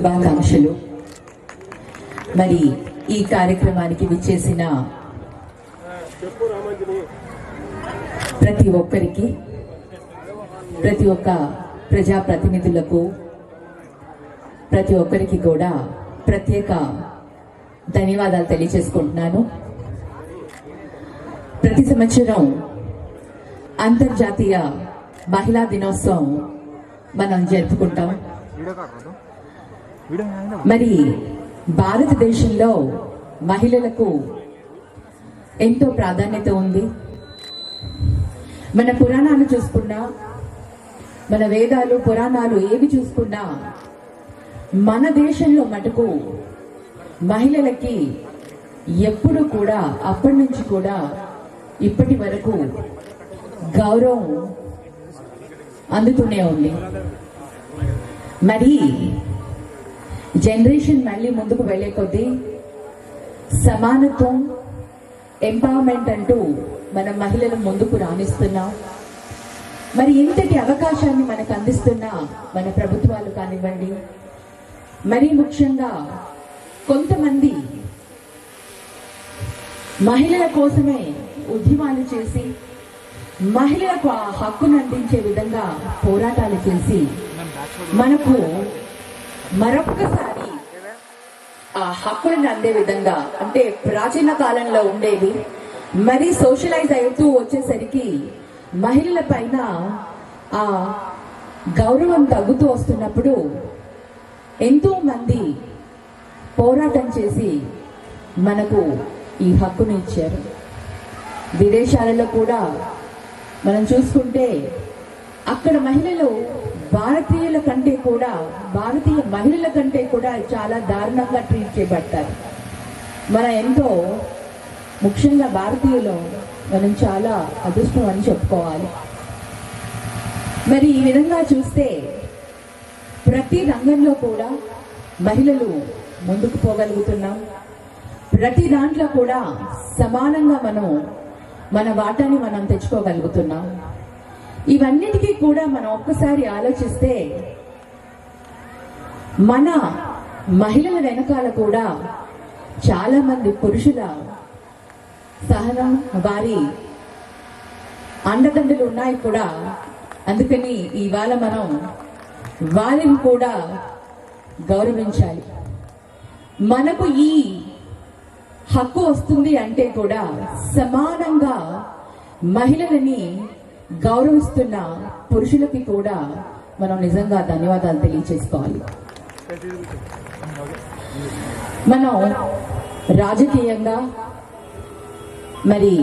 శుభాకాంక్షలు. మరి ఈ కార్యక్రమానికి విచ్చేసిన ప్రతి ఒక్కరికి ప్రతి ఒక్క ప్రజాప్రతినిధులకు ప్రతి ఒక్కరికి కూడా ప్రత్యేక ధన్యవాదాలు తెలియజేసుకుంటున్నాను. ప్రతి సంవత్సరం అంతర్జాతీయ మహిళా దినోత్సవం మనం జరుపుకుంటాం. మరి భారతదేశంలో మహిళలకు ఎంతో ప్రాధాన్యత ఉంది. మన పురాణాలు చూసుకున్నా మన వేదాలు పురాణాలు ఏవి చూసుకున్నా మన దేశంలో మటుకు మహిళలకి ఎప్పుడు కూడా అప్పటి నుంచి కూడా ఇప్పటి వరకు గౌరవం అందుతూనే ఉంది. మరి జనరేషన్ మళ్ళీ ముందుకు వెళ్ళే కొద్దీ సమానత్వం ఎంపవర్మెంట్ అంటూ మన మహిళలు ముందుకు రాణిస్తున్నాం మరి ఇంతటి అవకాశాన్ని మనకు అందిస్తున్న మన ప్రభుత్వాలు కానివ్వండి మరీ ముఖ్యంగా కొంతమంది మహిళల కోసమే ఉద్యమాలు చేసి మహిళలకు ఆ హక్కును అందించే విధంగా పోరాటాలు చేసి మనకు మరొక్కసారి ఆ హక్కులను అందే విధంగా అంటే ప్రాచీన కాలంలో ఉండేది మరి సోషలైజ్ అవుతూ వచ్చేసరికి మహిళల పైన ఆ గౌరవం తగ్గుతూ వస్తున్నప్పుడు ఎంతో మంది పోరాటం చేసి మనకు ఈ హక్కును ఇచ్చారు. విదేశాలలో కూడా మనం చూసుకుంటే అక్కడ మహిళలు భారతీయుల కంటే కూడా భారతీయ మహిళల కంటే కూడా చాలా దారుణంగా ట్రీట్ చేయబడతారు. మన ఎంతో ముఖ్యంగా భారతీయులు మనం చాలా అదృష్టం అని చెప్పుకోవాలి. మరి ఈ విధంగా చూస్తే ప్రతి రంగంలో కూడా మహిళలు ముందుకు పోగలుగుతున్నాం. ప్రతి దాంట్లో కూడా సమానంగా మనం మన వాటాని మనం తెచ్చుకోగలుగుతున్నాం. ఇవన్నిటికీ కూడా మనం ఒక్కసారి ఆలోచిస్తే మన మహిళల వెనకాల కూడా చాలా మంది పురుషుల సహనం వారి అండదండలు ఉన్నాయి కూడా. అందుకని ఇవాళ మనం వారిని కూడా గౌరవించాలి. మనకు ఈ హక్కు వస్తుంది అంటే కూడా సమానంగా మహిళలని గౌరవిస్తున్న పురుషులకి కూడా మనం నిజంగా ధన్యవాదాలు తెలియచేసుకోవాలి. మనం రాజకీయంగా మరి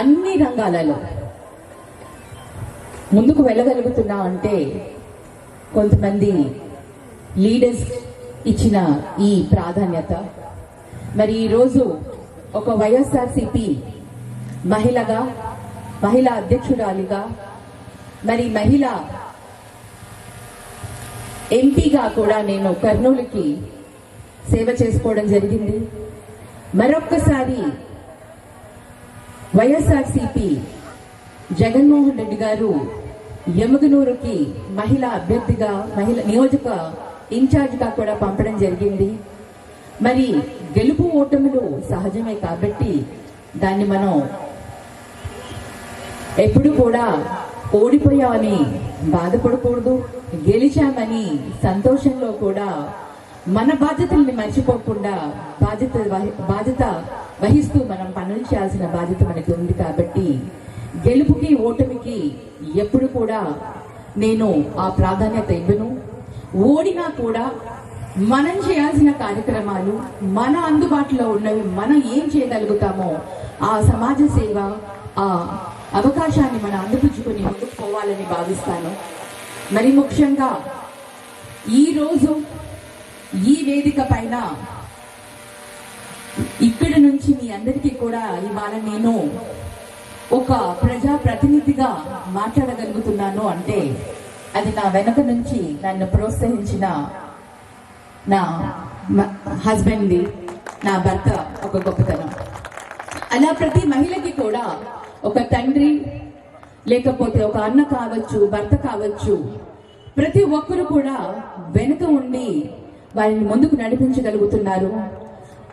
అన్ని రంగాలలో ముందుకు వెళ్ళగలుగుతున్నా అంటే కొంతమంది లీడర్స్ ఇచ్చిన ఈ ప్రాధాన్యత. మరి ఈరోజు ఒక వైఎస్ఆర్సిపి మహిళగా మహిళా అధ్యక్షురాలిగా మరి మహిళ ఎంపీగా కూడా నేను కర్నూలుకి సేవ చేసుకోవడం జరిగింది. మరొక్కసారి వైఎస్ఆర్సిపి జగన్మోహన్ రెడ్డి గారు యమగనూరుకి మహిళా అభ్యర్థిగా మహిళ నియోజక ఇన్ఛార్జ్గా కూడా పంపడం జరిగింది. మరి గెలుపు ఓటములు సహజమే కాబట్టి దాన్ని మనం ఎప్పుడు కూడా ఓడిపోయామని బాధపడకూడదు గెలిచామని సంతోషంలో కూడా మన బాధ్యతల్ని మర్చిపోకుండా బాధ్యత వహి- బాధ్యత వహిస్తూ మనం పనులు చేయాల్సిన బాధ్యత మనకి ఉంది కాబట్టి గెలుపుకి ఓటమికి ఎప్పుడు కూడా నేను ఆ ప్రాధాన్యత ఇవ్వను. ఓడినా కూడా మనం చేయాల్సిన కార్యక్రమాలు మన అందుబాటులో ఉన్నవి మనం ఏం చేయగలుగుతామో ఆ సమాజ సేవ ఆ అవకాశాన్ని మనం అందిపుచ్చుకొని ముందుకు పోవాలని భావిస్తాను. మరి ముఖ్యంగా ఈ రోజు ఈ వేదిక పైన ఇక్కడి నుంచి మీ అందరికీ కూడా ఇవాళ నేను ఒక ప్రజా ప్రతినిధిగా మాట్లాడగలుగుతున్నాను అంటే అది నా వెనక నుంచి నన్ను ప్రోత్సహించిన నా హస్బెండ్ది నా భర్త ఒక గొప్పతనం. అలా ప్రతి మహిళకి కూడా ఒక తండ్రి లేకపోతే ఒక అన్న కావచ్చు భర్త కావచ్చు ప్రతి ఒక్కరు కూడా వెనుక ఉండి వారిని ముందుకు నడిపించగలుగుతున్నారు.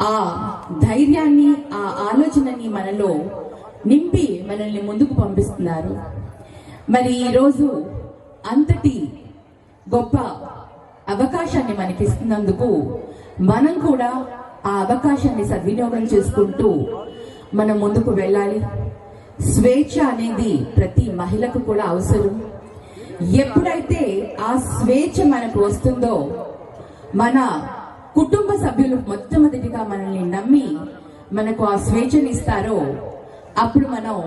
ఆ ధైర్యాన్ని ఆ ఆలోచనని మనలో నింపి మనల్ని ముందుకు పంపిస్తున్నారు. మరి ఈరోజు అంతటి గొప్ప అవకాశాన్ని మనకి ఇస్తున్నందుకు మనం కూడా ఆ అవకాశాన్ని సద్వినియోగం చేసుకుంటూ మనం ముందుకు వెళ్ళాలి. స్వేచ్ఛ అనేది ప్రతి మహిళకు కూడా అవసరం. ఎప్పుడైతే ఆ స్వేచ్ఛ మనకు వస్తుందో మన కుటుంబ సభ్యులు మొట్టమొదటిగా మనల్ని నమ్మి మనకు ఆ స్వేచ్ఛని ఇస్తారో అప్పుడు మనం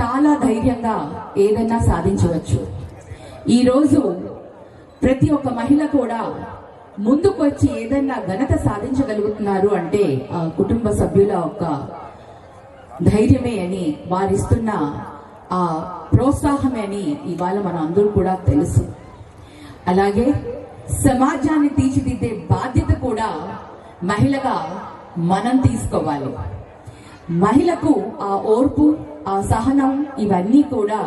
చాలా ధైర్యంగా ఏదైనా సాధించవచ్చు. ఈరోజు ప్రతి ఒక్క మహిళ కూడా ముందుకు వచ్చి ఏదైనా ఘనత సాధించగలుగుతున్నారు అంటే ఆ కుటుంబ సభ్యుల యొక్క ధైర్యమే అని వారిస్తున్న ఆ ప్రోత్సాహమే అని ఇవాళ మన అందరూ కూడా తెలుసు. అలాగే సమాజాన్ని తీర్చిదిద్దే బాధ్యత కూడా మహిళగా మనం తీసుకోవాలి. మహిళకు ఆ ఓర్పు ఆ సహనం ఇవన్నీ కూడా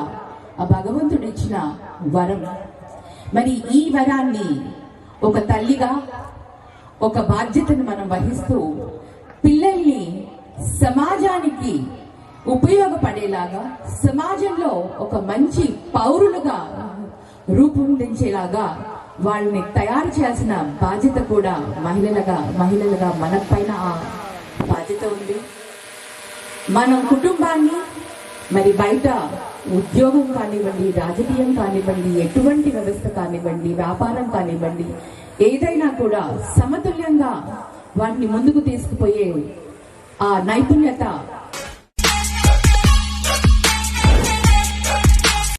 ఆ భగవంతుడిచ్చిన వరం. మరి ఈ వరాన్ని ఒక తల్లిగా ఒక బాధ్యతను మనం వహిస్తూ పిల్లల సమాజానికి ఉపయోగపడేలాగా సమాజంలో ఒక మంచి పౌరులుగా రూపొందించేలాగా వాళ్ళని తయారు చేయాల్సిన బాధ్యత కూడా మహిళలుగా మహిళలుగా మనపైన ఆ బాధ్యత ఉంది. మనం కుటుంబాన్ని మరి బయట ఉద్యోగం కానివ్వండి రాజకీయం కానివ్వండి ఎటువంటి వ్యవస్థ కానివ్వండి వ్యాపారం కానివ్వండి ఏదైనా కూడా సమతుల్యంగా వాటిని ముందుకు తీసుకుపోయే ఆ నైపుణ్యత